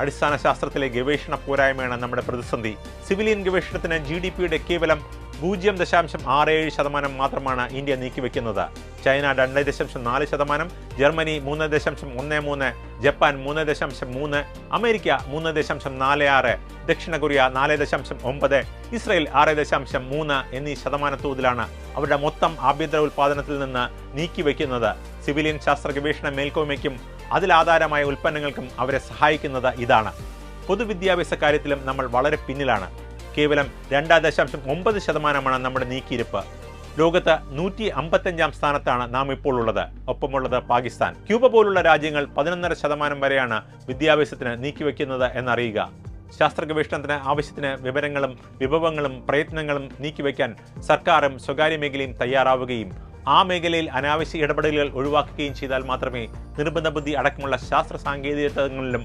അടിസ്ഥാന ശാസ്ത്രത്തിലെ ഗവേഷണ പോരായ്മയാണ് നമ്മുടെ പ്രതിസന്ധി. സിവിലിയൻ ഗവേഷണത്തിന് ജി ഡി പിയുടെ കേവലം പൂജ്യം ദശാംശം ആറ് ഏഴ് ശതമാനം മാത്രമാണ് ഇന്ത്യ നീക്കിവെക്കുന്നത്. ചൈന രണ്ട് ദശാംശം നാല് ശതമാനം ജർമ്മനി മൂന്ന് ദശാംശം ഒന്ന് മൂന്ന് ജപ്പാൻ മൂന്ന് ദശാംശം മൂന്ന് അമേരിക്ക മൂന്ന് ദശാംശം നാല് ആറ് ദക്ഷിണ കൊറിയ നാല് ദശാംശം ഒമ്പത് ഇസ്രയേൽ ആറ് ദശാംശം മൂന്ന് എന്നീ ശതമാന തോതിലാണ് അവരുടെ മൊത്തം ആഭ്യന്തര ഉൽപ്പാദനത്തിൽ നിന്ന് നീക്കിവെക്കുന്നത്. സിവിലിയൻ ശാസ്ത്ര ഗവേഷണ മേൽക്കോയ്മയ്ക്കും അതിലാധാരമായ ഉൽപ്പന്നങ്ങൾക്കും അവരെ സഹായിക്കുന്നത് ഇതാണ്. പൊതുവിദ്യാഭ്യാസ കാര്യത്തിലും നമ്മൾ വളരെ പിന്നിലാണ്. കേവലം രണ്ട് ദശാംശം ഒമ്പത് ശതമാനമാണ് നമ്മുടെ നീക്കിയിരിപ്പ്. ലോകത്ത് നൂറ്റി അമ്പത്തഞ്ചാം സ്ഥാനത്താണ് നാം ഇപ്പോൾ ഉള്ളത്. ഒപ്പമുള്ളത് പാകിസ്ഥാൻ. ക്യൂബ പോലുള്ള രാജ്യങ്ങൾ പതിനൊന്നര ശതമാനം വരെയാണ് വിദ്യാഭ്യാസത്തിന് നീക്കിവെക്കുന്നത് എന്നറിയുക. ശാസ്ത്ര ഗവേഷണത്തിന് ആവശ്യത്തിന് വിവരങ്ങളും വിഭവങ്ങളും പ്രയത്നങ്ങളും നീക്കിവെക്കാൻ സർക്കാരും സ്വകാര്യ മേഖലയും തയ്യാറാവുകയും ആ മേഖലയിൽ അനാവശ്യ ഇടപെടലുകൾ ഒഴിവാക്കുകയും ചെയ്താൽ മാത്രമേ നിർബന്ധ ബുദ്ധി അടക്കമുള്ള ശാസ്ത്ര സാങ്കേതികങ്ങളിലും